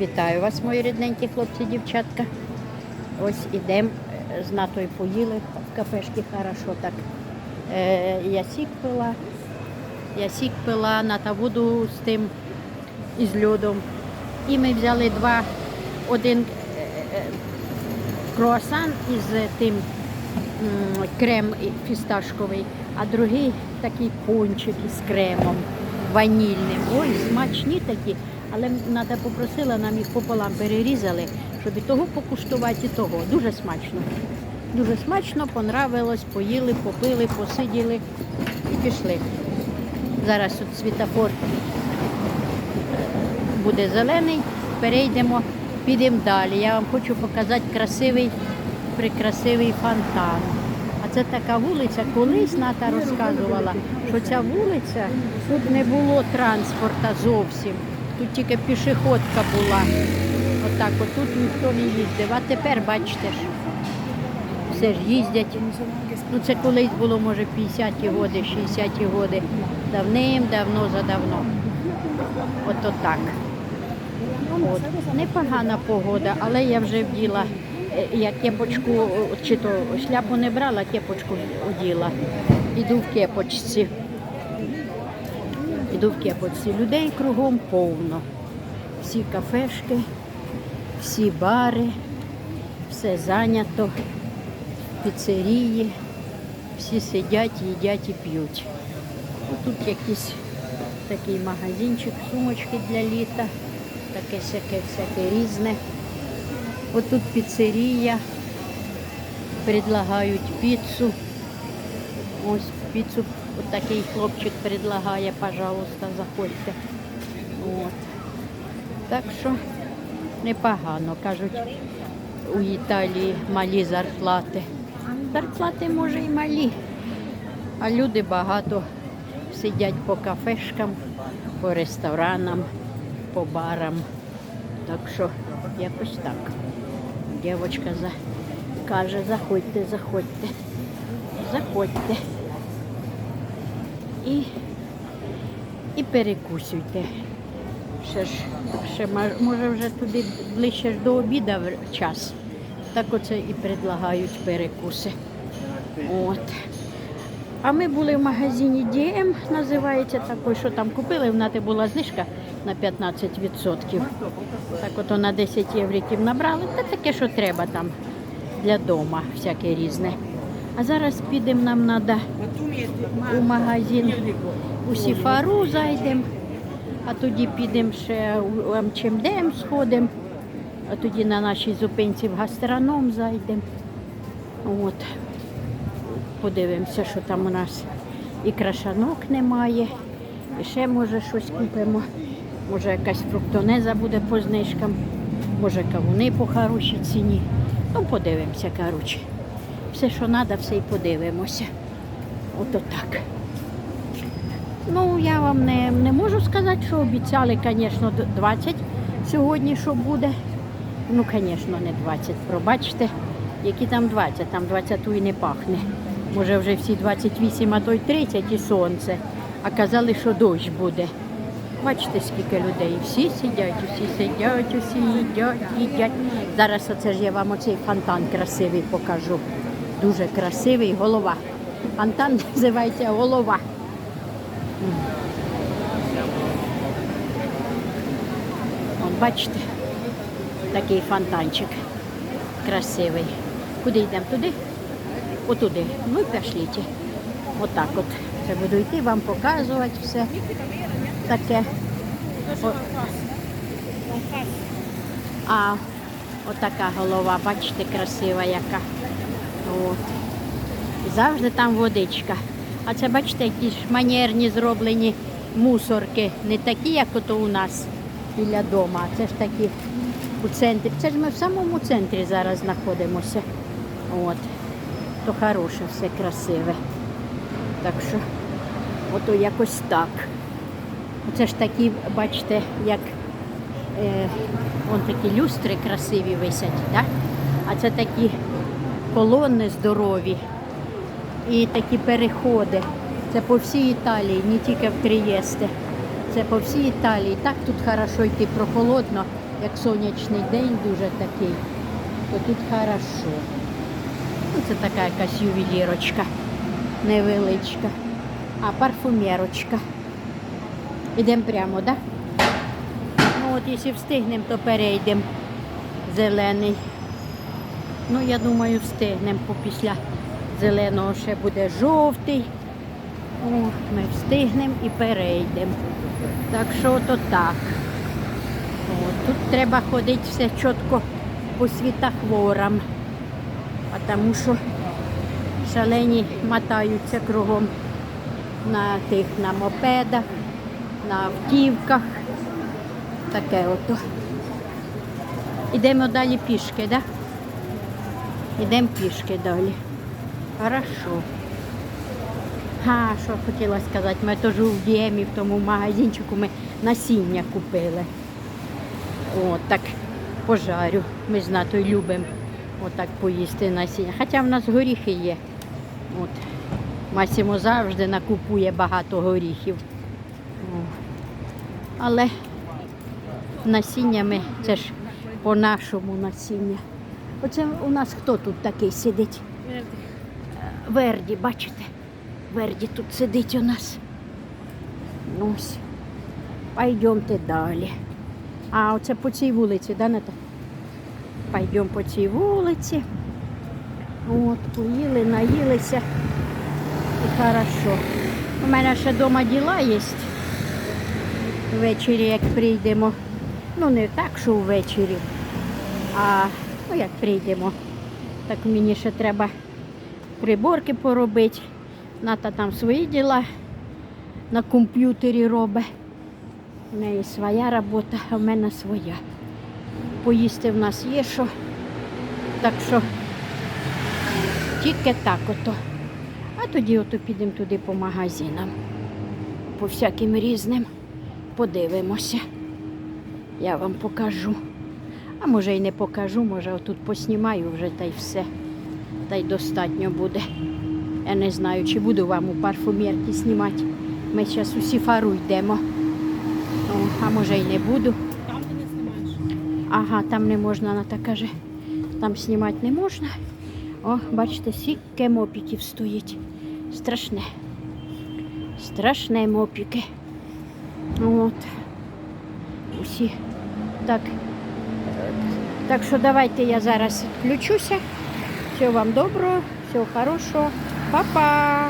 Вітаю вас, мої рідненькі хлопці, дівчатка. Ось ідемо з натою поїли в кафешки хорошо так. Е, я сік пила, я сік пила ната воду з тим із льодом. І ми взяли два, один е, е, круасан із тим крем фісташковий, а другий такий пончик із кремом ванільним. Ой, смачні такі. Але треба попросила, нам їх пополам перерізали, щоб і того покуштувати, і того. Дуже смачно. Дуже смачно, понравилось, поїли, попили, посиділи і пішли. Зараз тут світофор буде зелений, перейдемо, підемо далі. Я вам хочу показати красивий, прекрасивий фонтан. А це така вулиця, колись Ната розказувала, що ця вулиця, тут не було транспорту зовсім. Тут тільки пішоходка була. Отак, от тут ніхто не їздив. А тепер бачите ж, все ж їздять. Ну це колись було, може, 50-ті годи, 60-ті годи. Давним-давно задавно. Ото так. От. Непогана погода, але я вже вділа, е, я кепочку, чи то шляпу не брала, кепочку оділа. Іду в кепочці. Іду в. Людей кругом повно. Всі кафешки, всі бари, все зайнято, піцерії, всі сидять, їдять і п'ють. Тут якийсь такий магазинчик, сумочки для літа, таке всяке, всяке різне. Ось тут піцерія, предлагають піцу. Ось піцу от такий хлопчик предлагає, пожалуйста, заходьте. От. Так що непогано, кажуть, у Італії малі зарплати. Зарплати може і малі, а люди багато сидять по кафешкам, по ресторанам, по барам. Так що якось так. Дівчинка за... каже, заходьте, заходьте, заходьте. І, і перекусуйте. Ще ж, ще може вже туди ближче ж до обіду час. Так оце і предлагають перекуси. От. А ми були в магазині DM, називається такий, що там купили, в нати була знижка на 15%. Так от на 10 євриків набрали. Та таке, що треба там для дома, всяке різне. А зараз підемо, нам треба у магазин у Сіфару зайдемо, а тоді підемо ще у МЧМДМ сходимо, а тоді на нашій зупинці в гастроном зайдемо. От. Подивимося, що там у нас і крашанок немає, і ще може щось купимо. Може якась фруктонеза буде по знижкам, може кавуни по хорошій ціні. Ну, подивимося, коротше. Все, що треба, все і подивимося. Ото так. Ну, я вам не, не можу сказати, що обіцяли, звісно, 20 сьогодні, що буде. Ну, звісно, не 20. Пробачте, які там 20, там 20 і не пахне. Може вже всі 28, а то й 30 і сонце. А казали, що дощ буде. Бачите, скільки людей. Всі сидять, усі сидять, усі їдять, їдять. Зараз оце ж я вам оцей фонтан красивий покажу. Дуже красивий голова. Фонтан називається голова. От бачите, такий фонтанчик красивий. Куди йдемо? Туди? Отуди. Ну і пошліть. Отак от. Це буду йти вам показувати все. Таке. О. А, отака голова, бачите, красива яка. От. Завжди там водичка. А це, бачите, які ж манерні зроблені мусорки. Не такі, як ото у нас біля дома, а це ж такі у центрі. Це ж ми в самому центрі зараз знаходимося. От. То хороше, все красиве. Так що, ото якось так. Оце ж такі, бачите, як е, вон такі люстри красиві висять, так? а це такі колони здорові і такі переходи. Це по всій Італії, не тільки в Трієсте. Це по всій Італії. Так тут хорошо йти прохолодно. як сонячний день дуже такий, то тут хорошо. Ну, це така якась ювелірочка невеличка. А парфумерочка. Ідемо прямо, так? Да? Ну от якщо встигнемо, то перейдемо. Зелений. Ну, я думаю, встигнемо, бо після зеленого ще буде жовтий. О, ми встигнемо і перейдемо. Так що то так. О, тут треба ходити все чітко по світохворам, а тому що шалені мотаються кругом на тих на мопедах, на автівках. Таке ото. Ідемо далі пішки, так? Да? Ідемо пішки далі. Хорошо. А, що хотіла сказати, ми теж у Діємі в тому магазинчику ми насіння купили. О, так пожарю. Ми з натою любимо отак поїсти насіння. Хоча в нас горіхи є. От. Масімо завжди накупує багато горіхів. О. Але насіння ми, це ж по-нашому насіння. Оце у нас хто тут такий сидить? Верді, бачите? Верді тут сидить у нас. Ну, ось. Пойдемте далі. А оце по цій вулиці, да, Ната? Пойдемо по цій вулиці. От, поїли, наїлися. І хорошо. У мене ще вдома діла є. Ввечері, як прийдемо. Ну, не так, що ввечері, а ну, як прийдемо. Так мені ще треба приборки поробити. Ната там свої діла на комп'ютері робить. У неї своя робота, а в мене своя. Поїсти в нас є що. Так що тільки так ото. А тоді ото підемо туди по магазинам. По всяким різним подивимося. Я вам покажу. А може й не покажу, може отут поснімаю вже та й все. Та й достатньо буде. Я не знаю, чи буду вам у парфумерці знімати. Ми зараз усі фару йдемо. О, а може й не буду. Там ти не знімаєш. Ага, там не можна, Ната каже. Там знімати не можна. О, бачите, скільки мопіків стоїть. Страшне. Страшне мопіки. От. Усі. Так. Так що давайте я зараз відключуся. Всього вам доброго, всього хорошого. Па-па!